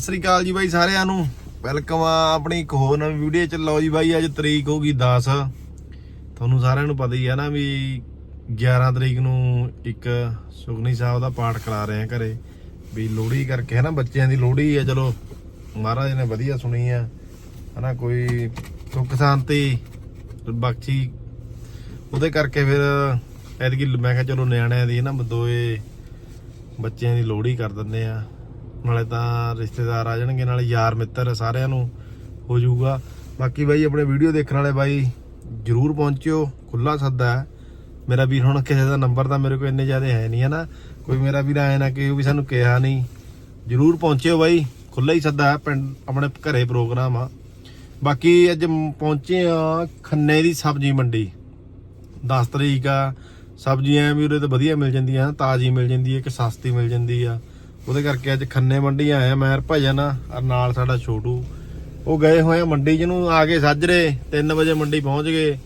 ਸਤਿ ਸ੍ਰੀ ਅਕਾਲ ਜੀ ਬਾਈ ਸਾਰਿਆਂ ਨੂੰ। ਵੈਲਕਮ ਆ ਆਪਣੀ ਇੱਕ ਹੋਰ ਨਵੀਂ ਵੀਡੀਓ ਚ। ਲਓ ਜੀ ਬਾਈ, ਅੱਜ ਤਰੀਕ ਹੋ ਗਈ 10 ਤੁਹਾਨੂੰ ਸਾਰਿਆਂ ਨੂੰ ਪਤਾ ਹੀ ਆ ਨਾ ਵੀ 11 ਤਰੀਕ ਨੂੰ ਇੱਕ ਸੁਖਨੀ ਸਾਹਿਬ ਦਾ ਪਾਠ ਕਰਾ ਰਹੇ ਆ ਘਰੇ। ਵੀ ਲੋਹੜੀ ਕਰਕੇ ਹੈ ਨਾ, ਬੱਚਿਆਂ ਦੀ ਲੋਹੜੀ ਆ। ਚਲੋ, ਮਹਾਰਾਜ ਨੇ ਵਧੀਆ ਸੁਣੀ ਆ। ਹਨਾ ਕੋਈ ਸੁੱਖ ਸ਼ਾਂਤੀ, ਬਖਸ਼ੀ। ਉਹਦੇ ਕਰਕੇ ਫਿਰ ਐਤਕੀ ਮੈਂ ਕਿਹਾ ਚਲੋ ਨਿਆਣਿਆਂ ਦੀ ਨਾ ਦੋਏ ਬੱਚਿਆਂ ਦੀ ਲੋਹੜੀ ਕਰ ਦਿੰਦੇ ਆ। ਨਾਲੇ ਤਾਂ ਰਿਸ਼ਤੇਦਾਰ ਆ ਜਾਣਗੇ, ਨਾਲੇ ਯਾਰ ਮਿੱਤਰ ਸਾਰਿਆਂ ਨੂੰ ਹੋ ਜਾਊਗਾ। ਬਾਕੀ ਬਾਈ, ਆਪਣੇ ਵੀਡੀਓ ਦੇਖਣ ਵਾਲੇ ਬਾਈ, ਜਰੂਰ ਪਹੁੰਚਿਓ। ਖੁੱਲਾ ਸੱਦਾ ਹੈ। ਮੇਰਾ ਵੀਰ ਹੁਣ ਕਿਸੇ ਦਾ ਨੰਬਰ ਤਾਂ ਮੇਰੇ ਕੋਲ ਇੰਨੇ ਜ਼ਿਆਦਾ ਹੈ ਨਹੀਂ, ਹੈ ਨਾ? ਕੋਈ ਮੇਰਾ ਵੀਰ ਆਇਆ ਨਾ ਕਿ ਉਹ ਵੀ ਸਾਨੂੰ ਕਿਹਾ ਨਹੀਂ। ਜਰੂਰ ਪਹੁੰਚਿਓ ਬਾਈ ਖੁੱਲਾ ਹੀ ਸੱਦਾ ਹੈ, ਪਿੰਡ, ਆਪਣੇ ਘਰੇ ਪ੍ਰੋਗਰਾਮ ਆ। ਬਾਕੀ ਅੱਜ ਪਹੁੰਚੇ ਆ ਖੰਨੇ ਦੀ ਸਬਜ਼ੀ ਮੰਡੀ। 10 ਤਰੀਕ ਆ। ਸਬਜ਼ੀਆਂ ਵੀ ਉਰੇ ਤੇ ਵਧੀਆ ਮਿਲ ਜਾਂਦੀਆਂ, ਤਾਜ਼ੀ ਮਿਲ ਜਾਂਦੀ ਹੈ ਕਿ ਸਸਤੀ ਮਿਲ ਜਾਂਦੀ ਆ। ਉਹਦੇ ਕਰਕੇ ਅੱਜ ਖੰਨੇ ਮੰਡੀ ਆਇਆ ਮੈਂ ਭਜਨ ਔਰ ਨਾਲ ਸਾਡਾ ਛੋਟੂ। ਉਹ ਗਏ ਹੋਏ ਆ ਮੰਡੀ ਜਿਹਨੂੰ ਆ ਕੇ ਸਾਜਰੇ 3 ਵਜੇ ਮੰਡੀ ਪਹੁੰਚ ਗਏ।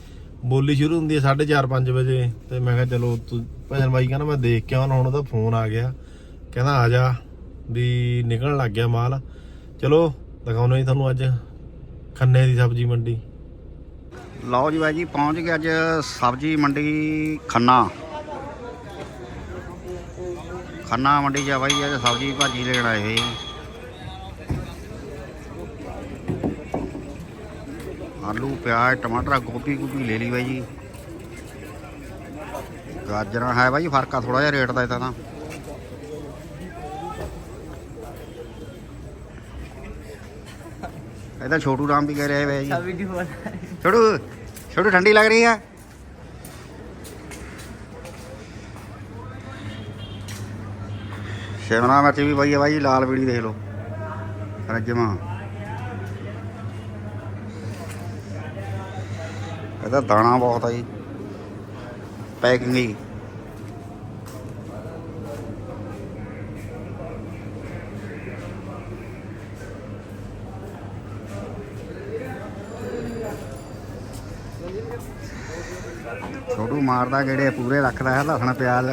ਬੋਲੀ ਸ਼ੁਰੂ ਹੁੰਦੀ ਹੈ 4:30 5 ਵਜੇ। ਤੇ ਮੈਂ ਕਿਹਾ ਚਲੋ ਤੂੰ, ਭਜਨ ਬਾਈ ਕਹਿੰਦਾ ਮੈਂ ਦੇਖ ਕੇ ਆਉਣਾ, ਹੁਣ ਉਹਦਾ ਫੋਨ ਆ ਗਿਆ। ਕਹਿੰਦਾ ਆ ਜਾ, ਵੀ ਨਿਕਲਣ ਲੱਗ ਗਿਆ ਮਾਲ। ਚਲੋ ਦਿਖਾਉਣਾ ਜੀ ਤੁਹਾਨੂੰ ਅੱਜ ਖੰਨੇ ਦੀ ਸਬਜ਼ੀ ਮੰਡੀ। ਲਓ ਜੀ ਬਾਈ ਜੀ, ਪਹੁੰਚ ਗਏ ਅੱਜ ਸਬਜ਼ੀ ਮੰਡੀ ਖੰਨਾ। ਖੰਨਾ ਮੰਡੀ ਜਾ ਬਾਈ ਅੱਜ ਸਬਜ਼ੀ ਭਾਜੀ ਲੈਣ ਆਏ ਹੋਏ ਆਲੂ ਪਿਆਜ਼ ਟਮਾਟਰ ਗੋਭੀ ਗੋਭੀ ਲੈ ਲਈ ਬਾਈ ਜੀ। ਗਾਜਰਾਂ ਹੈ ਬਾਈ ਫ਼ਰਕ ਥੋੜਾ ਜਿਹਾ ਰੇਟ ਦਾ ਇਹਦਾ ਤਾਂ। ਇਹਦਾ ਛੋਟੂ ਰਾਮ ਵੀ ਕਹਿ ਰਿਹਾ ਹੈ ਬਾਈ ਜੀ। ਛੋਟੂ ਛੋਟੂ ਠੰਡੀ ਲੱਗ ਰਹੀ ਹੈ शिमला मिर्च भी भाई है भाई लाल बीड़ी देख लो रजमा ਇਹਦਾ ਦਾਣਾ ਬਹੁਤ ਆ ਜੀ ਪੈਕਿੰਗ ਹੀ ਛੋਟੂ ਮਾਰਦਾ ਕਿਹੜੇ ਪੂਰੇ ਰੱਖਦਾ ਹੈ ਲਸਣ ਪਿਆਜ਼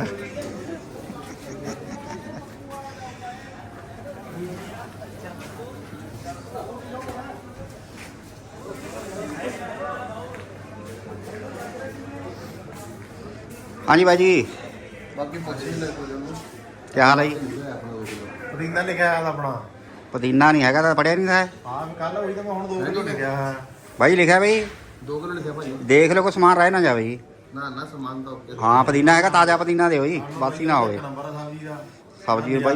ਹਾਂਜੀ ਬਾਈ ਜੀ। ਬਾਕੀ ਪੁੱਛ ਹੀ ਲੈ ਕੋਈ ਕੀ ਹਾਲ ਹੈ ਜੀ? ਪਰਿੰਦਾ ਲਿਖਿਆ ਆ ਆਪਣਾ। ਪੁਦੀਨਾ ਨਹੀਂ ਹੈਗਾ ਤਾਂ ਪੜਿਆ ਨਹੀਂ ਹੈ। ਹਾਂ ਕੱਲ ਹੋਈ ਤਾਂ ਮੈਂ ਹੁਣ 2 ਕਿਲੋ ਲਿਖਿਆ ਹੈ ਬਾਈ ਲਿਖਿਆ ਬਈ? 2 ਕਿਲੋ ਲਿਖਿਆ ਭਾਈ। ਦੇਖ ਲਓ ਕੋਈ ਸਮਾਨ ਰਹਿ ਨਾ ਜਾਵੇ ਜੀ। ਨਾ ਨਾ ਸਮਾਨ ਤਾਂ ਓਕੇ। ਹਾਂ ਪੁਦੀਨਾ ਹੈਗਾ ਤਾਜ਼ਾ ਪੁਦੀਨਾ ਦਿਓ ਜੀ ਬਾਸੀ ਨਾ ਹੋਵੇ। ਸਬਜ਼ੀ ਦਾ। ਸਬਜ਼ੀ ਬਾਈ।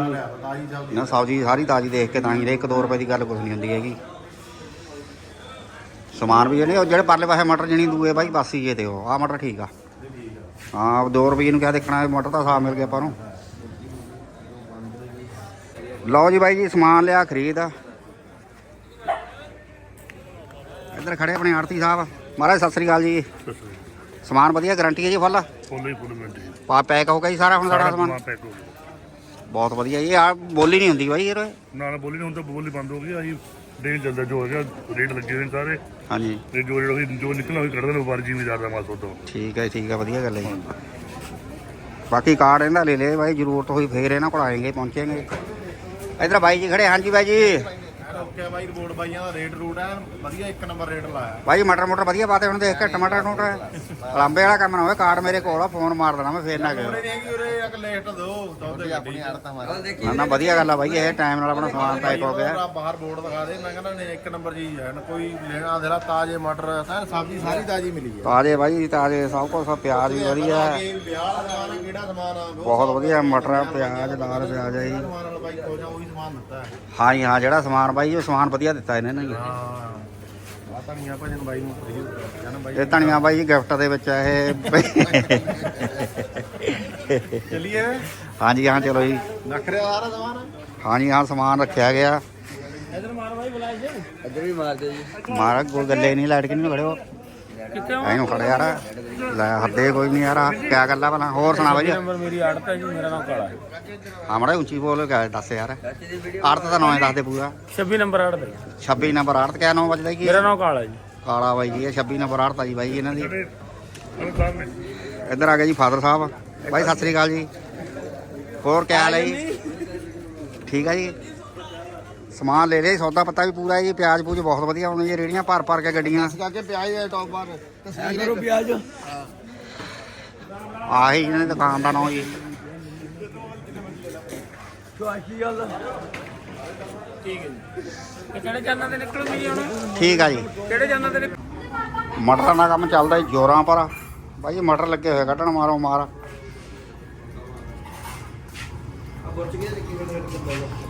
ਨਾ ਸਬਜ਼ੀ ਸਾਰੀ ਤਾਜ਼ੀ ਦੇਖ ਕੇ ਤਾਂ ਹੀ ਦੇ 1-2 ਰੁਪਏ ਦੀ ਗੱਲ ਕੁਝ ਨਹੀਂ ਹੁੰਦੀ ਹੈਗੀ। ਸਮਾਨ ਵੀ ਜਿਹੜੇ ਉਹ ਜਿਹੜੇ ਪਰਲੇ ਪਾਸੇ ਮਟਰ ਜਣੀ ਦੂਏ ਬਾਈ ਬਾਸੀ ਜੇ ਤੇ ਉਹ ਆ ਮਟਰ ਠੀਕ ਆ। ਹਾਂ 2 ਰੁਪਏ ਨੂੰ ਕਿਆ ਦੇਖਣਾ ਇਹ ਮਟਰ ਦਾ ਹਿਸਾਬ ਮਿਲ ਗਿਆ ਆਪਾਂ ਨੂੰ। ਲਓ ਜੀ ਬਾਈ ਜੀ ਸਮਾਨ ਲਿਆ ਖਰੀਦ ਇੱਧਰ ਖੜੇ ਆਪਣੇ ਆੜਤੀ ਸਾਹਿਬ। ਮਹਾਰਾਜ ਸਤਿ ਸ੍ਰੀ ਅਕਾਲ ਜੀ। ਸਮਾਨ ਵਧੀਆ ਗਾਰੰਟੀ ਹੈ ਜੀ ਫੁੱਲ? ਫੁੱਲ ਹੀ ਫੁੱਲ ਜੀ ਪਾ ਪੈਕ ਹੋ ਗਿਆ ਜੀ ਸਾਰਾ ਹੁਣ ਸਾਡਾ ਸਮਾਨ ਪੈਕ ਹੋ ਗਿਆ। ਬਹੁਤ ਵਧੀਆ ਜੀ ਆ ਬੋਲੀ ਨਹੀਂ ਹੁੰਦੀ ਬਾਈ ਯਾਰ ਨਾ ਨਾ ਬੋਲੀ ਨਾ ਹੁਣ ਤਾਂ ਬੋਲੀ ਬੰਦ ਹੋ ਗਈ ਆਹੀ ਦੇਣ ਚੱਲਦਾ ਜੋ ਹੋ ਗਿਆ ਰੇਟ ਲੱਗੇ ਨੇ ਸਾਰੇ। ਹਾਂਜੀ। ਤੇ ਜੋ ਹੋਈ ਜੋ ਨਿਕਲਣਾ ਹੋਈ ਕੱਢ ਦੇਣਾ ਵਪਾਰੀ ਜ਼ਿਮੀਦਾਰ ਦਾ ਮਾਲ ਸੌਦਾ ਠੀਕ ਹੈ ਠੀਕ ਹੈ ਵਧੀਆ ਗੱਲ ਹੈ ਜੀ। ਬਾਕੀ ਕਾਰਡ ਇਹਦਾ ਲੈ ਲੈ ਬਾਈ ਜ਼ਰੂਰਤ ਹੋਈ ਫੇਰ ਇਹਨਾਂ ਕੋਲ ਆਏਗੇ ਪਹੁੰਚेंगे ਇਧਰ ਬਾਈ ਜੀ ਖੜੇ ਹਾਂਜੀ ਬਾਈ ਜੀ। ਓਕੇ ਬਾਈ ਰਿਪੋਰਟ ਬਾਈਆਂ ਦਾ ਰੇਟ ਰੂਟ ਹੈ ਵਧੀਆ ਇੱਕ ਨੰਬਰ ਰੇਟ ਲਾਇਆ। ਬਾਈ ਮਟਰ ਮੋਟਰ ਵਧੀਆ ਪਾਤੇ ਹੁਣ ਦੇਖ ਕੇ ਟਮਾਟਰ ਟਮਾਟਰ ਲਾਂਬੇ ਵਾਲਾ ਕੰਮ ਨਾ ਹੋਵੇ ਕਾਰਡ ਮੇਰੇ ਕੋਲ ਆ ਫੋਨ ਮਾਰ ਦੇਣਾ ਮੈਂ ਫੇਰ ਨਾ ਗਿਆ ਨਹੀਂ ਹੈਗੀ ਉਰੇ ਇੱਕ ਲੇਟ ਦੋ ਦੁੱਧ ਆਪਣੀ ਆੜਤਾਂ ਮਾਰ। ਨਾ ਨਾ ਵਧੀਆ ਗੱਲ ਆ ਬਾਈ ਇਹ ਟਾਈਮ ਨਾਲ ਆਪਣਾ ਸਮਾਨ ਪੈਕ ਹੋ ਗਿਆ। ਬਾਹਰ ਬੋਰਡ ਦਿਖਾ ਦੇ ਮੈਂ ਕਹਿੰਦਾ ਨਹੀਂ ਇੱਕ ਨੰਬਰ ਚੀਜ਼ ਹੈ ਨਾ ਕੋਈ ਲੈਣਾ ਦੇਣਾ ਤਾਜ਼ੇ ਮਟਰ ਸਾਰ ਸਬਜ਼ੀ ਸਾਰੀ ਤਾਜ਼ੀ ਮਿਲੀ ਹੈ। ਤਾਜ਼ੇ ਬਾਈ ਤਾਜ਼ੇ ਸਭ ਕੁਝ ਪਿਆਜ਼ ਵੀ ਵਧੀਆ ਵਿਆਹ ਦਾ ਸਮਾਨ ਆ, ਕਿਹੜਾ ਸਮਾਨ ਆ ਬਹੁਤ ਵਧੀਆ ਮਟਰ ਪਿਆਜ਼ ਲਾਲ ਪਿਆਜ਼ ਹੈ ਜੀ। ਨਾ ਹੈ। ਹਾਂ ਜੀ ਹਾਂ ਜਿਹੜਾ ਸਮਾਨ ਬਾਈ ਉਹ ਸਮਾਨ ਵਧੀਆ ਦਿੱਤਾ ਇਹਨੇ ਨਾ ਹਾਂ। ਆ ਧਨੀਆ ਭਜਨ ਬਾਈ ਨੂੰ ਫਰੀ ਜਾਨ ਬਾਈ ਇਹ ਧਨੀਆ ਬਾਈ ਜੀ ਗਿਫਟ ਦੇ ਵਿੱਚ ਇਹ। ਚੱਲੀਏ? ਹਾਂਜੀ ਹਾਂ ਚਲੋ ਜੀ। ਨਖ ਰਿਹਾ ਸਾਰਾ ਸਮਾਨ? ਹਾਂਜੀ ਹਾਂ ਸਮਾਨ ਰੱਖਿਆ ਗਿਆ। ਇਧਰ ਮਾਰ ਬਾਈ ਬੁਲਾਈ ਜੇ। ਇੱਧਰ ਵੀ ਮਾਰਦੇ ਜੀ। ਮਾਰਾ ਕੋਈ ਗੱਲੇ ਨਹੀਂ ਲਾਈਟ ਕਿੰਨੀ ਖੜਿਓ। ਇਹਨੂੰ ਯਾਰ। ਲੈ ਹੱਦੇ ਕੋਈ ਨਹੀਂ ਯਾਰ ਕਿਆ ਗੱਲਾਂ ਭਲਾ? ਹੋਰ ਸੁਣਾ ਬਾਈ। ਨੰਬਰ ਮੇਰੀ ਆੜਤ ਹੈ ਜੀ ਮੇਰਾ ਨਾਮ ਕਾਲਾ ਹੈ। ਹਾਂ ਮੜਾ ਉੱਚੀ ਬੋਲ ਕੇ ਦੱਸ ਯਾਰ। ਆੜਤ ਤਾਂ ਨੌਂ ਦੱਸ ਦੇ ਪੂਰਾ। 26 ਨੰਬਰ ਆੜਤ ਹੈ 26 ਨੰਬਰ ਆੜਤ ਕਿਆ 9 ਵਜਦਾ ਕੀ ਮੇਰਾ ਨਾਮ ਕਾਲਾ ਜੀ। ਕਾਲਾ ਬਾਈ ਜੀ ਇਹ 26 ਨੰਬਰ ਆੜਤ ਆ ਜੀ ਬਾਈ ਇਹਨਾਂ ਦੀ। ਇੱਧਰ ਆ ਗਿਆ ਜੀ ਫਾਦਰ ਸਾਹਿਬ। ਬਾਈ ਸਤਿ ਸ੍ਰੀ ਅਕਾਲ ਜੀ। ਹੋਰ ਕਿਆ ਹਾਲ ਹੈ ਜੀ? ਠੀਕ ਆ ਜੀ? ਸਮਾਨ ਲੈ ਲਿਆ ਸੌਦਾ ਪੱਤਾ ਵੀ ਪੂਰਾ ਜੀ ਪਿਆਜ਼ ਪੂਜ ਬਹੁਤ ਵਧੀਆ ਹੋਣੀ ਜੀ ਰੇੜੀਆਂ ਭਰ ਭਰ ਕੇ ਗੱਡੀਆਂ। ਕਰਕੇ ਪਿਆਜ਼ ਹੈ ਟੌਪ ਬਾਰ ਕਰੋ ਪਿਆਜ਼। ਆਹੀ ਜਿਹਨੇ ਦੁਕਾਨ ਦਾ ਨਾਮ ਜੀ। ਗੱਲ ਠੀਕ ਹੈ ਜੀ। ਕਿਹੜੇ ਜਾਨਾਂ ਤੇ ਨਿਕਲੂਗੀ ਜੀ ਹੁਣ? ਠੀਕ ਆ ਜੀ। ਕਿਹੜੇ ਜਾਨਾਂ ਤੇ ਮਟਰਾਂ ਦਾ ਕੰਮ ਚੱਲਦਾ ਜੀ ਜੋਰਾਂ ਪਰ। ਬਾਈ ਮਟਰ ਲੱਗੇ ਹੋਏ ਕੱਢਣ ਮਾਰੋ ਮਾਰ।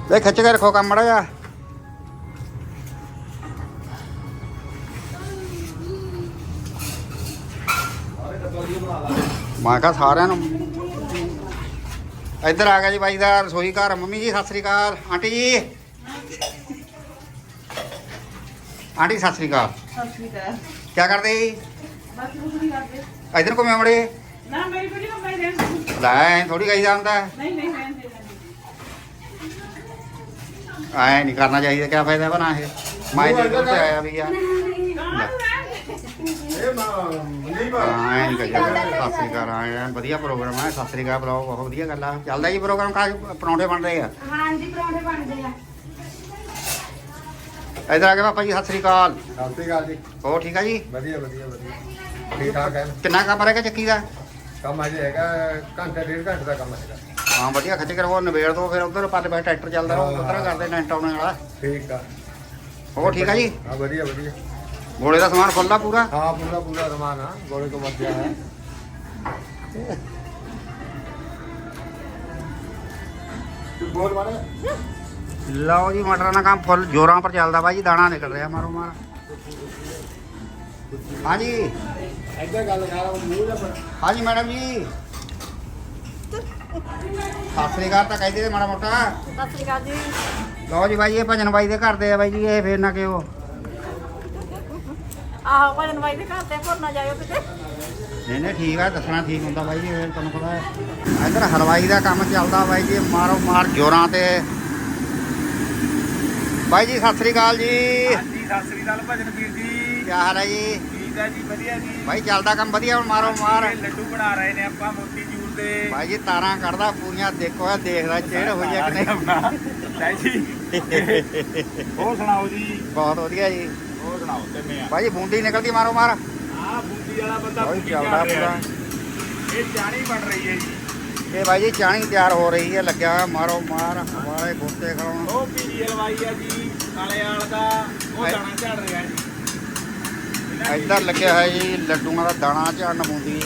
ਵੇ ਖਿੱਚ ਕੇ ਰੱਖੋ ਕੰਮ ਮੜਾ ਜਾ ਮੈਂ ਕਿਹਾ ਸਾਰਿਆਂ ਨੂੰ। ਇੱਧਰ ਆ ਗਿਆ ਜੀ ਬਾਈ ਦਾ ਰਸੋਈ ਘਰ। ਮੰਮੀ ਜੀ ਸਤਿ ਸ੍ਰੀ ਅਕਾਲ। ਆਂਟੀ ਜੀ। ਆਂਟੀ ਸਤਿ ਸ੍ਰੀ ਅਕਾਲ। ਸਤਿ ਸ਼੍ਰੀ ਅਕਾਲ। ਕੀ ਕਰਦੇ ਜੀ? ਬਸ ਕੁਝ ਨਹੀਂ ਕਰਦੇ। ਇਧਰ ਘੁੰਮੇ ਮੜੇ ਨਾ ਮੇਰੀ ਵੀਡੀਓ ਮੈਂ। ਲੈ ਥੋੜੀ ਕਹੀ ਜਾਂਦਾ। ਨਹੀਂ ਨਹੀਂ। ਐ ਨਹੀਂ ਕਰਨਾ ਚਾਹੀਦਾ ਕੀ ਫਾਇਦਾ ਬਣਾ ਇਹ? ਮੈਂ ਦੇ ਤੇ ਆਇਆ ਵੀ ਆ? ਇਹ ਨਹੀਂ ਐ ਨਹੀਂ ਕਰਿਆ ਸਤਿ ਸ੍ਰੀ ਅਕਾਲ ਆਇਆ ਵਧੀਆ ਪ੍ਰੋਗਰਾਮ ਹੈ ਸਤਿ ਸ੍ਰੀ ਅਕਾਲ ਬੁਲਾਓ ਬਹੁਤ ਵਧੀਆ ਗੱਲ ਆ। ਚੱਲਦਾ ਜੀ ਪ੍ਰੋਗਰਾਮ ਕਾਜ ਪਰੌਂਠੇ ਬਣ ਰਹੇ ਆ? ਹਾਂਜੀ ਪਰੌਂਠੇ ਬਣਦੇ ਆ। ਇਧਰ ਆ ਕੇ ਪਾਪਾ ਜੀ ਸਤਿ ਸ੍ਰੀ ਅਕਾਲ। ਸਤਿ ਸ਼੍ਰੀ ਅਕਾਲ ਜੀ। ਹੋਰ ਠੀਕ ਆ ਜੀ? ਵਧੀਆ ਵਧੀਆ ਵਧੀਆ। ਠੀਕ ਠਾਕ ਹੈ? ਕਿੰਨਾ ਕੰਮ ਰਹੇਗਾ ਚੱਕੀ ਦਾ? ਕੰਮ ਅਜੇ ਹੈਗਾ ਘੰਟਾ ਡੇਢ ਘੰਟੇ ਦਾ ਕੰਮ ਹੈਗਾ। ਹਾਂ ਵਧੀਆ ਖਿੱਚ ਕੇ ਉਹ ਨਵੇੜ ਦੋ ਫਿਰ ਉਧਰ ਪਰਲੇ ਪਾਸੇ ਟਰੈਕਟਰ ਚੱਲਦਾ ਰਹੋ ਉਧਰ ਕਰਦੇ ਟੈਂਟ ਆਉਣੇ ਵਾਲਾ। ਠੀਕ ਆ। ਹੋਰ ਠੀਕ ਆ ਜੀ? ਹਾਂ ਵਧੀਆ ਵਧੀਆ। ਗੋਲੇ ਦਾ ਸਮਾਨ ਖੁੱਲਾ ਪੂਰਾ? ਹਾਂ ਪੂਰਾ ਪੂਰਾ ਰਮਾਨ ਆ ਗੋਲੇ ਤੋਂ ਬਚ ਗਿਆ ਹੈ ਬੋਲ ਮਾਰੇ ਲਓ ਜੀ ਮਟਰਾਂ ਦਾ ਕੰਮ ਫੁੱਲ ਜੋਰਾਂ ਪਰ ਚੱਲਦਾ ਬਾਈ ਜੀ ਦਾਣਾ ਨਿਕਲ ਰਿਹਾ ਮਾਰੋ ਮਾਰ। ਹਾਂਜੀ। ਇੱਧਰ ਗੱਲ ਕਰ ਮੂੰਹ ਦਾ ਹਾਂਜੀ ਮੈਡਮ ਜੀ। ਸਤਿ ਸ੍ਰੀ ਅਕਾਲ ਤਾਂ ਕਹਿੰਦੇ ਮਾੜਾ ਮੋਟਾ। ਸਤਿ ਸ਼੍ਰੀ ਅਕਾਲ ਜੀ। ਲਓ ਜੀ ਬਾਈ ਇਹ ਭਜਨ ਬਾਈ ਦੇ ਘਰ ਦੇ ਆ ਬਾਈ ਜੀ ਇਹ ਫੇਰ ਨਾ ਕਿਉਂ ਆਹੋ ਭਜਨ ਬਾਈ ਦੇ ਘਰ ਤੇ ਭੁੱਲ ਨਾ ਜਾਇਓ ਕਿਤੇ। ਨਹੀਂ ਨਹੀਂ ਠੀਕ ਆ ਦੱਸਣਾ ਠੀਕ ਹੁੰਦਾ ਬਾਈ ਜੀ ਫੇਰ ਤੁਹਾਨੂੰ ਪਤਾ ਹੈ। ਇੱਧਰ ਹਲਵਾਈ ਦਾ ਕੰਮ ਚੱਲਦਾ ਬਾਈ ਜੀ ਮਾਰੋ ਮਾਰ ਜੋਰਾਂ ਤੇ। ਬਾਈ ਜੀ ਸਤਿ ਸ੍ਰੀ ਅਕਾਲ ਜੀ। ਹਾਂਜੀ ਸਤਿ ਸ੍ਰੀ ਅਕਾਲ ਭਜਨ ਵੀਰ ਜੀ। ਕੀ ਹਾਲ ਹੈ ਜੀ? ਠੀਕ ਹੈ ਜੀ ਵਧੀਆ ਜੀ। ਬਾਈ ਚੱਲਦਾ ਕੰਮ ਵਧੀਆ ਹੁਣ ਮਾਰੋ ਮਾਰ। ਲੱਡੂ ਬਣਾ ਰਹੇ ਨੇ ਆਪਾਂ ਮੋਤੀ ਚੂਰ ਬਾਈ ਜੀ ਤਾਰਾਂ ਕੱਢਦਾ ਪੂਰੀਆਂ ਦੇਖੋ ਇਹ ਦੇਖਦਾ ਚਿਹੜ ਹੋਈ ਆ ਕਿ ਨਹੀਂ। ਲੈ ਜੀ। ਹੋਰ ਸੁਣਾਓ ਜੀ? ਬਹੁਤ ਵਧੀਆ ਜੀ। ਹੋਰ ਸੁਣਾਓ ਕਿਵੇਂ ਆ? ਬਾਈ ਜੀ ਬੂੰਦੀ ਨਿਕਲਦੀ ਮਾਰੋ ਮਾਰ। ਆ ਬੂੰਦੀ ਵਾਲਾ ਬੰਦਾ ਬਾਈ ਬੂੰਦੀ ਚੱਲਦਾ ਰਿਹਾ ਪੂਰਾ। ਇਹ ਚਾਣੀ ਬਣ ਰਹੀ ਹੈ ਜੀ। ਇਹ ਬਾਈ ਜੀ ਚਾਣੀ ਤਿਆਰ ਹੋ ਰਹੀ ਹੈ ਲੱਗਿਆ ਹੋਇਆ ਮਾਰੋ ਮਾਰ। ਹਵਾਲੇ ਬੁੱਤੇ ਖੜਾਉਣ ਉਹ ਪੀਜੀ ਹਲਵਾਈ ਆ ਜੀ ਕਾਲੇ ਵਾਲ ਦਾ ਉਹ। ਦਾਣਾ ਝੜ ਰਿਹਾ ਜੀ। ਇੱਧਰ ਲੱਗਿਆ ਹੋਇਆ ਜੀ ਲੱਡੂਆਂ ਦਾ ਦਾਣਾ ਝਾੜਨ ਬੂੰਦੀ।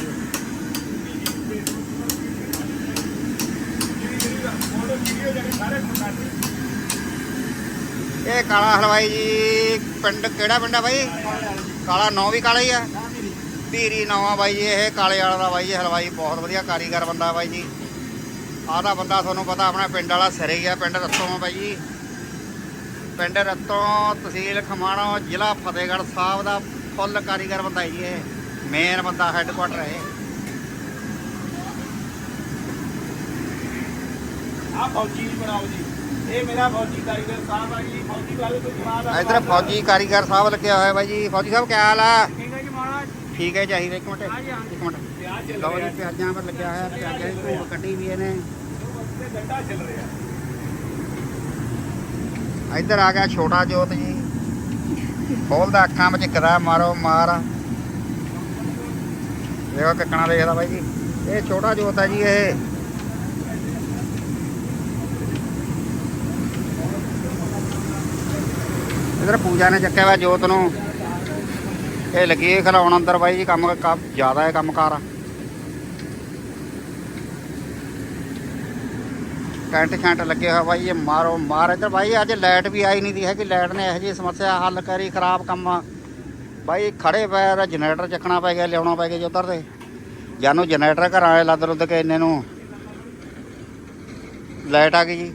ਇਹ ਕਾਲਾ ਹਲਵਾਈ ਜੀ, ਪਿੰਡ ਕਿਹੜਾ ਪਿੰਡ ਆ ਬਾਈ? ਕਾਲਾ ਨੌ ਵੀ ਕਾਲਾ ਹੀ ਆ? ਧੀਰੀ ਨੌਂ ਬਾਈ ਜੀ, ਇਹ ਕਾਲੇ ਵਾਲਾ ਦਾ ਬਾਈ ਜੀ ਹਲਵਾਈ ਬਹੁਤ ਵਧੀਆ ਕਾਰੀਗਰ ਬੰਦਾ ਬਾਈ ਜੀ। ਆਹ ਦਾ ਬੰਦਾ ਤੁਹਾਨੂੰ ਪਤਾ ਆਪਣਾ ਪਿੰਡ ਵਾਲਾ ਸਿਰੇ ਹੀ ਆ, ਪਿੰਡ ਰੱਤੋਂ ਬਾਈ ਜੀ। ਪਿੰਡ ਰੱਤੋਂ, ਤਹਿਸੀਲ ਖਮਾਣੋ, ਜ਼ਿਲ੍ਹਾ ਫਤਿਹਗੜ੍ਹ ਸਾਹਿਬ ਦਾ ਫੁੱਲ ਕਾਰੀਗਰ ਬੰਦਾ ਜੀ ਇਹ। ਮੇਨ ਬੰਦਾ ਹੈੱਡਕੁਆਟਰ ਹੈ ਆ ਫੌਜੀ ਵੀ ਬਣਾਓ ਜੀ। ਇਹ ਮੇਰਾ ਫੌਜੀ ਕਾਰੀਗਰ ਸਾਹਿਬ ਆ ਜੀ। ਫੌਜੀ ਵਾਲੇ ਤੋਂ ਜਵਾਬ ਆ। ਇੱਧਰ ਫੌਜੀ ਕਾਰੀਗਰ ਸਾਹਿਬ ਲੱਗਿਆ ਹੋਇਆ ਬਾਈ ਜੀ। ਫੌਜੀ ਸਾਹਿਬ ਕੀ ਹਾਲ ਆ? ਠੀਕ ਹੈ ਜੀ ਮਹਾਰਾਜ? ਠੀਕ ਹੈ ਚਾਹੀਦਾ ਇੱਕ ਮਿੰਟ। ਇੱਕ ਮਿੰਟ। ਲਓ ਜੀ ਪਿਆਜ਼ਾਂ ਪਰ ਲੱਗਿਆ ਹੋਇਆ ਪਿਆਜ਼ਾਂ ਦੀ ਧੂੜ ਕੱਢੀ ਵੀ ਇਹਨੇ। ਤੇ ਡੰਡਾ ਚੱਲ ਰਿਹਾ। ਇੱਧਰ ਆ ਗਿਆ ਛੋਟਾ ਜੋਤ ਜੀ। ਖੋਲਦਾ ਅੱਖਾਂ ਵਿੱਚ ਕਦਾ ਮਾਰੋ ਮਾਰ। ਦੇਖੋ ਕਿੱਕਣਾ ਦੇਖਦਾ ਬਾਈ ਜੀ। ਇਹ ਛੋਟਾ ਜੋਤ ਹੈ ਜੀ ਇਹ। ਇਧਰ ਪੂਜਾ ਨੇ ਚੱਕਿਆ ਵਾ ਜੋਤ ਨੂੰ। ਇਹ ਲੱਗੀ ਹੈ ਖਲਾਉਣ ਅੰਦਰ ਬਾਈ ਜੀ, ਕੰਮ ਜ਼ਿਆਦਾ ਹੈ ਕੰਮਕਾਰ। ਟੈਂਟ ਛੈਂਟ ਲੱਗੇ ਹੋਇਆ ਬਾਈ ਇਹ ਮਾਰੋ ਮਾਰ। ਇੱਧਰ ਬਾਈ ਅੱਜ ਲਾਈਟ ਵੀ ਆਈ ਨਹੀਂ ਦੀ ਹੈਗੀ, ਲਾਈਟ ਨੇ ਇਹੋ ਜਿਹੀ ਸਮੱਸਿਆ ਹੱਲ ਕਰੀ, ਖਰਾਬ ਕੰਮ ਬਾਈ ਖੜੇ ਪੈਰ ਜਨਰੇਟਰ ਚੱਕਣਾ ਪੈ ਗਿਆ, ਲਿਆਉਣਾ ਪੈ ਗਿਆ ਜੀ ਉੱਧਰ ਤੇ। ਜਾਨੂੰ ਜਨਰੇਟਰ ਘਰਾਂ ਆਏ ਲੱਦ ਲੁੱਦ ਕੇ ਇੰਨੇ ਨੂੰ। ਲਾਈਟ ਆ ਗਈ ਜੀ।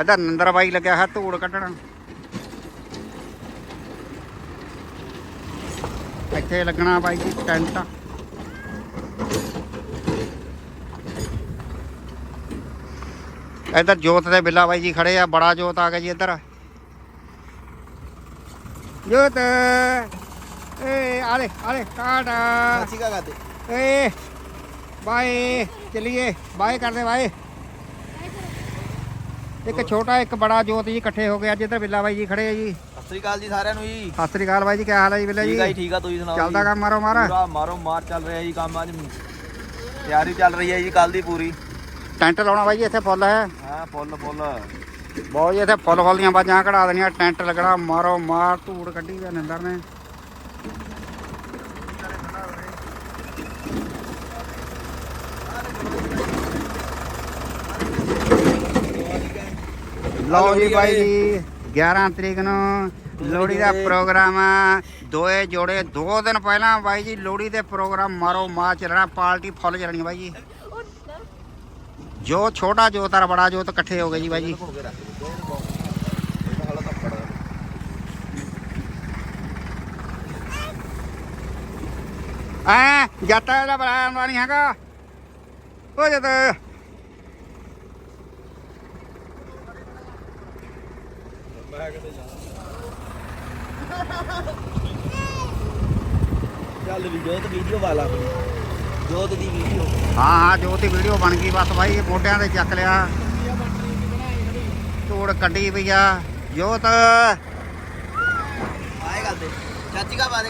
ਇੱਧਰ ਨੰਦਰ ਬਾਈ ਲੱਗਿਆ ਹੈ ਧੂੜ ਕੱਢਣ। ਇੱਥੇ ਲੱਗਣਾ ਬਾਈ ਜੀ ਟੈਂਟ। ਇੱਧਰ ਜੋਤ ਦੇ ਬਿੱਲਾ ਬਾਈ ਜੀ ਖੜੇ ਆ ਬੜਾ ਜੋਤ ਆ ਗਿਆ ਜੀ ਇੱਧਰ। ਜੋਤ ਏ ਆਲੇ ਆਲੇ ਕਾਟਾ। ਸੱਚੀ ਕਾ ਗਾਤੇ ਏ ਬਾਏ ਚਲਿਏ ਬਾਏ ਕਰਦੇ ਬਾਏ। ਇੱਕ ਛੋਟਾ ਇੱਕ ਬੜਾ ਜੋਤ ਜੀ ਇਕੱਠੇ ਹੋ ਗਏ ਅੱਜ ਇੱਧਰ ਬਿੱਲਾ ਬਾਈ ਜੀ ਖੜੇ ਆ ਜੀ। ਸਤਿ ਸ੍ਰੀ ਅਕਾਲ ਜੀ ਸਾਰਿਆਂ ਨੂੰ ਜੀ। ਸਤਿ ਸ੍ਰੀ ਅਕਾਲ ਬਾਈ ਜੀ ਕੀ ਹਾਲ ਹੈ ਜੀ ਬਿੱਲਾ ਠੀਕ ਆ ਜੀ ਜੀ ਠੀਕ ਆ ਤੁਸੀਂ ਸੁਣਾਓ ਚੱਲਦਾ ਜੀ? ਕੰਮ ਮਾਰੋ ਮਾਰ। ਪੂਰਾ ਮਾਰੋ ਮਾਰ ਚੱਲ ਰਿਹਾ ਜੀ ਕੰਮ ਅੱਜ। ਤਿਆਰੀ ਚੱਲ ਰਹੀ ਹੈ ਜੀ ਕੱਲ ਦੀ ਪੂਰੀ। ਟੈਂਟ ਲਾਉਣਾ ਬਾਈ ਜੀ ਇੱਥੇ ਫੁੱਲ ਹੈ। ਹਾਂ ਫੁੱਲ ਫੁੱਲ। ਬਹੁਤ ਜੀ ਇੱਥੇ ਫੁੱਲ ਫੁੱਲ ਦੀਆਂ ਬਾਜਾਂ ਕਢਾ ਦੇਣੀਆਂ ਟੈਂਟ ਲੱਗਣਾ ਮਾਰੋ ਮਾਰ। ਧੂੜ ਕੱਢੀ ਦਾ ਨਿੰਦਰ ਨੇ। ਲਓ ਜੀ ਬਾਈ ਜੀ 11 ਤਰੀਕ ਨੂੰ ਲੋਹੜੀ ਦਾ ਪ੍ਰੋਗਰਾਮ ਆ। ਦੋਏ ਜੋੜੇ ਦੋ ਦਿਨ ਪਹਿਲਾਂ ਬਾਈ ਜੀ ਲੋਹੜੀ ਦੇ ਪ੍ਰੋਗਰਾਮ ਮਾਰੋ ਮਾਰ ਚੱਲਣਾ ਪਾਰਟੀ ਫੁੱਲ ਚੱਲਣੀ ਬਾਈ ਜੀ। ਜੋ ਛੋਟਾ ਜੋ ਤਰ ਬੜਾ ਜੋ ਤਾਂ ਇਕੱਠੇ ਹੋ ਗਏ ਜੀ ਬਾਈ ਜੀ। ਐ ਜੱਟਾ ਦਾ ਬੜਾ ਆਉਂਦਾ ਨਹੀਂ ਹੈਗਾ। ਉਹ ਜਦ ਚੱਲ ਵੀ ਜੋਤ ਵੀਡੀਓ ਵਾਲਾ ਜੋਤ ਦੀ ਵੀਡੀਓ ਹਾਂ ਹਾਂ ਜੋ ਤੇ ਵੀਡੀਓ ਬਣ ਗਈ ਬਸ ਬਾਈ ਮੋਢਿਆਂ ਤੇ ਚੱਕ ਲਿਆ। ਧੂੜ ਕੱਢੀ ਪਈ ਆ। ਜੋਤ। ਆਏ ਗੱਲ ਤੇ। ਚਾਚੀ ਕਾ ਬਾਰੇ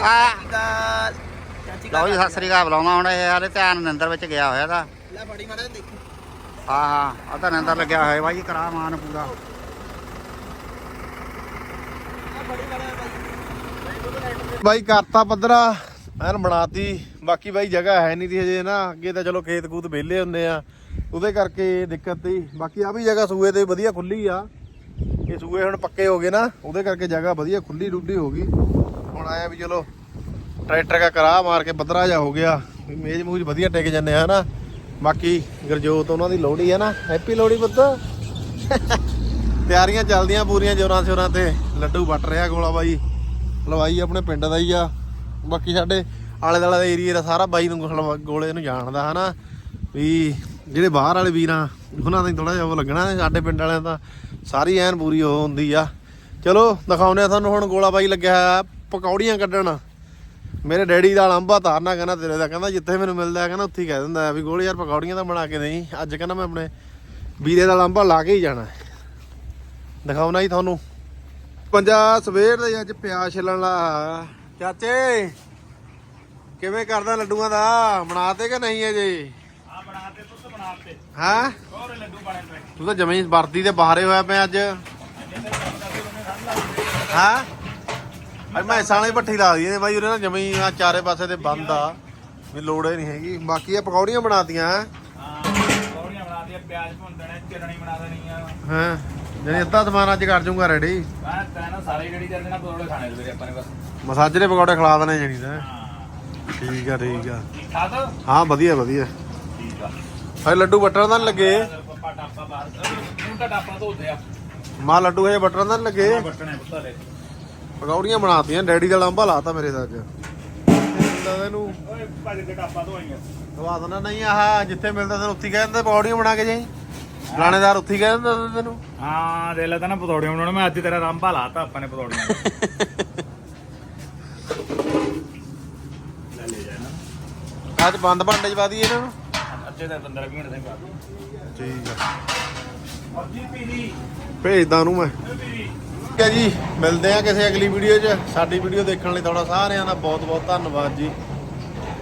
ਚਾਚੀ ਲਓ ਜੀ ਸਤਿ ਸ੍ਰੀ ਅਕਾਲ ਬੁਲਾਉਣਾ ਹੁਣ ਇਹ ਹਾਲੇ ਧਿਆਨ ਨਿੰਦਰ ਵਿੱਚ ਗਿਆ ਹੋਇਆ ਦਾ ਲੈ ਫੜੀ ਮਾੜਾ ਦੇਖੀ। ਹਾਂ ਹਾਂ ਆ ਤਾਂ ਨਿੰਦਰ ਲੱਗਿਆ ਹੋਇਆ ਬਾਈ ਕਰਾ ਮਾਨ ਪੂਰਾ। ਬਾਈ ਕਰਤਾ ਪੱਧਰਾ, ਐਨ ਬਣਾਤੀ, ਬਾਕੀ ਬਾਈ ਜਗ੍ਹਾ ਹੈ ਨਹੀਂ ਦੀ ਹਜੇ ਨਾ, ਅੱਗੇ ਤਾਂ ਚਲੋ ਖੇਤ ਕੂਤ ਵਿਹਲੇ ਹੁੰਦੇ ਆ, ਉਹਦੇ ਕਰਕੇ ਦਿੱਕਤ ਸੀ। ਬਾਕੀ ਆ ਵੀ ਜਗ੍ਹਾ ਸੂਏ ਤੇ ਵਧੀਆ ਖੁੱਲੀ ਆ। ਇਹ ਸੂਏ ਹੁਣ ਪੱਕੇ ਹੋ ਗਏ ਨਾ, ਉਹਦੇ ਕਰਕੇ ਜਗ੍ਹਾ ਵਧੀਆ ਖੁੱਲੀ ਰੁੱਡੀ ਹੋ ਗਈ। ਹੁਣ ਆਇਆ ਵੀ ਚਲੋ, ਟਰੈਕਟਰ ਦਾ ਕਰਾ ਮਾਰ ਕੇ ਪੱਧਰਾ ਜਾ ਹੋ ਗਿਆ ਮੇਜ਼ ਮੂਜ ਵਧੀਆ ਟਿਕ ਜੰਨੇ ਆ ਨਾ ਬਾਕੀ ਗਰਜੋਤ ਉਹਨਾਂ ਦੀ ਲੋਹੜੀ ਹੈ ਨਾ, ਹੈਪੀ ਲੋਹੜੀ ਪੁੱਤ। ਤਿਆਰੀਆਂ ਚੱਲਦੀਆਂ ਪੂਰੀਆਂ ਜੋਰਾਂ ਸ਼ੋਰਾਂ ਤੇ। ਲੱਡੂ ਵੱਟ ਰਿਹਾ ਗੋਲਾ ਬਾਈ। ਹਲਵਾਈ ਆਪਣੇ ਪਿੰਡ ਦਾ ਹੀ ਆ। ਬਾਕੀ ਸਾਡੇ ਆਲੇ ਦੁਆਲੇ ਦਾ ਏਰੀਆ ਦਾ ਸਾਰਾ ਬਾਈ ਨੂੰ ਹਲਵਾ ਗੋਲੇ ਨੂੰ ਜਾਣਦਾ, ਹਨਾ? ਵੀ ਜਿਹੜੇ ਬਾਹਰ ਵਾਲੇ ਵੀਰਾਂ, ਉਹਨਾਂ ਦਾ ਥੋੜਾ ਜਿਹਾ ਉਹ ਲੱਗਣਾ ਸਾਡੇ ਪਿੰਡ ਵਾਲਿਆਂ ਦਾ। ਸਾਰੀ ਐਨ ਪੂਰੀ ਉਹ ਹੁੰਦੀ ਆ। ਚਲੋ, ਦਿਖਾਉਂਦੇ ਆ ਤੁਹਾਨੂੰ ਹੁਣ ਗੋਲਾ ਬਾਈ ਲੱਗਿਆ ਹੋਇਆ, ਪਕੌੜੀਆਂ ਕੱਢਣ। ਮੇਰੇ ਡੈਡੀ ਦਾ ਲੰਬਾ ਤਾਰਨਾ ਕਹਿੰਦਾ, ਤੇਰੇ ਦਾ ਕਹਿੰਦਾ, ਜਿੱਥੇ ਮੈਨੂੰ ਮਿਲਦਾ ਕਹਿੰਦਾ, ਉੱਥੇ ਹੀ ਕਹਿ ਦਿੰਦਾ ਵੀ ਗੋਲੇ ਯਾਰ ਪਕੌੜੀਆਂ ਤਾਂ ਬਣਾ ਕੇ ਦੇਈ। ਅੱਜ ਕਹਿੰਦਾ ਮੈਂ ਆਪਣੇ ਵੀਰੇ ਦਾ ਲੰਬਾ ਲਾ ਕੇ ਹੀ ਜਾਣਾ ਦਿਖਾਉਣਾ ਹੀ ਤੁਹਾਨੂੰ। ਪੰਜਾ ਸਵੇਰ ਦੇ ਅੱਜ ਪਿਆਜ਼ ਛਿੱਲਣ ਲਾ ਚਾਚੇ ਕਿਵੇਂ ਕਰਦਾ ਲੱਡੂਆਂ ਦਾ? ਬਣਾਤੇ ਕਿ ਨਹੀਂ ਅਜੇ? ਆ ਬਣਾਤੇ ਪੁੱਤ ਬਣਾਤੇ। ਹਾਂ? ਹੋਰ ਲੱਡੂ ਬਣੇ ਪਏ ਤੂੰ ਤਾਂ ਜਮੇ ਵਰਦੀ ਤੇ ਬਾਹਰੇ ਹੋਇਆ ਪਿਆ ਅੱਜ। ਹਾਂ? ਅੱਜ ਮੈਂ ਸਾਲੇ ਭੱਠੀ ਲਾ ਦਈਏ ਬਾਈ ਉਹਨੇ ਨਾ ਜਮੇ ਆ ਚਾਰੇ ਪਾਸੇ ਤੇ ਬੰਦ ਆ। ਵੀ ਲੋੜ ਹੀ ਨਹੀਂ ਹੈਗੀ। ਬਾਕੀ ਆ ਪਕੌੜੀਆਂ ਬਣਾਤੀਆਂ। ਹਾਂ ਪਕੌੜੀਆਂ ਬਣਾ ਦਿਆ ਪਿਆਜ਼ ਭੁੰਨ ਦੇਣੇ ਚਟਣੀ ਬਣਾ ਦੇਣੀ ਆ। ਹਾਂ? ਜਣੀ ਅੱਧਾ ਸਮਾਨ ਅੱਜ ਕਰ ਜੂੰਗਾ ਰੈਡੀ ਮੈਂ ਤੈਨੂੰ ਸਾਰੇ ਜਿਹੜੀ ਕਰਦੇ ਨਾ ਪਕੌੜੇ ਖਾਣੇ ਵੀਰੇ ਆਪਾਂ ਨੇ ਬਸ। ਮਸਾਜ ਦੇ ਪਕੌੜੇ ਖਿਲਾ ਦੇਣੇ ਜਣੀ ਤਾਂ। ਠੀਕ ਆ ਠੀਕ ਆ। ਠੀਕ ਠਾਕ ਹਾਂ ਵਧੀਆ ਵਧੀਆ। ਠੀਕ ਆ। ਹਏ ਲੱਡੂ ਬਟਰ ਨੀ ਲੱਗੇ। ਪਪਾ ਟਾਪਾ ਬਾਹਰ। ਤੂੰ ਤਾਂ ਟਾਪਾ ਧੋਦੇ ਆ। ਮਾਂ ਲੱਡੂ ਹਜੇ ਬਟਰ ਨੀ ਲੱਗੇ। ਬੱਟਣੇ ਪੁੱਤਾਲੇ ਪਕੌੜੀਆਂ ਬਣਾਤੀਆਂ ਡੈਡੀ ਦਾ ਲਾਂਬਾ ਲਾਤਾ ਮੇਰੇ ਦਾ ਮਿਲਦਾ ਇਹਨੂੰ ਓਏ ਭੱਜ ਕੇ ਟਾਪਾ ਧੋਈਆਂ। ਦਵਾ ਦੇਣਾ ਨਹੀਂ ਆਹ ਜਿੱਥੇ ਮਿਲਦਾ ਤੈਨੂੰ ਉੱਥੇ ਹੀ ਕਹਿ ਦਿੰਦੇ ਪਕੌੜੀਆਂ ਬਣਾ ਕੇ ਜਾਈ। ਲਾਣੇਦਾਰ ਉੱਥੇ ਹੀ ਤੈਨੂੰ? ਹਾਂ ਦੇ ਲੈ ਤਾਂ ਨਾ ਪਕੌੜੀਆਂ ਬਣਾਉਣ ਮੈਂ ਅੱਜ ਤੇਰਾ ਰਾਮਪਾ ਲਾਤਾ ਆਪਾਂ ਨੇ ਪਕੌੜੀਆਂ ਲੈ ਲੈ ਜਾਣਾ ਅੱਜ ਬੰਦ ਭਾਂਡੇ ਚ ਪਾ ਦਈਏ ਇਹਨਾਂ ਨੂੰ। ਅੱਧੇ ਦਾ 15 ਮਿੰਟ ਦੇ ਬਾਅਦ। ਠੀਕ ਆ। ਪੀਲੀ ਭੇਜਦਾ ਉਹਨੂੰ ਮੈਂ। ਠੀਕ ਹੈ ਜੀ ਮਿਲਦੇ ਆ ਕਿਸੇ ਅਗਲੀ ਵੀਡੀਓ 'ਚ। ਸਾਡੀ ਵੀਡੀਓ ਦੇਖਣ ਲਈ ਤੁਹਾਡਾ ਸਾਰਿਆਂ ਦਾ ਬਹੁਤ ਬਹੁਤ ਧੰਨਵਾਦ ਜੀ।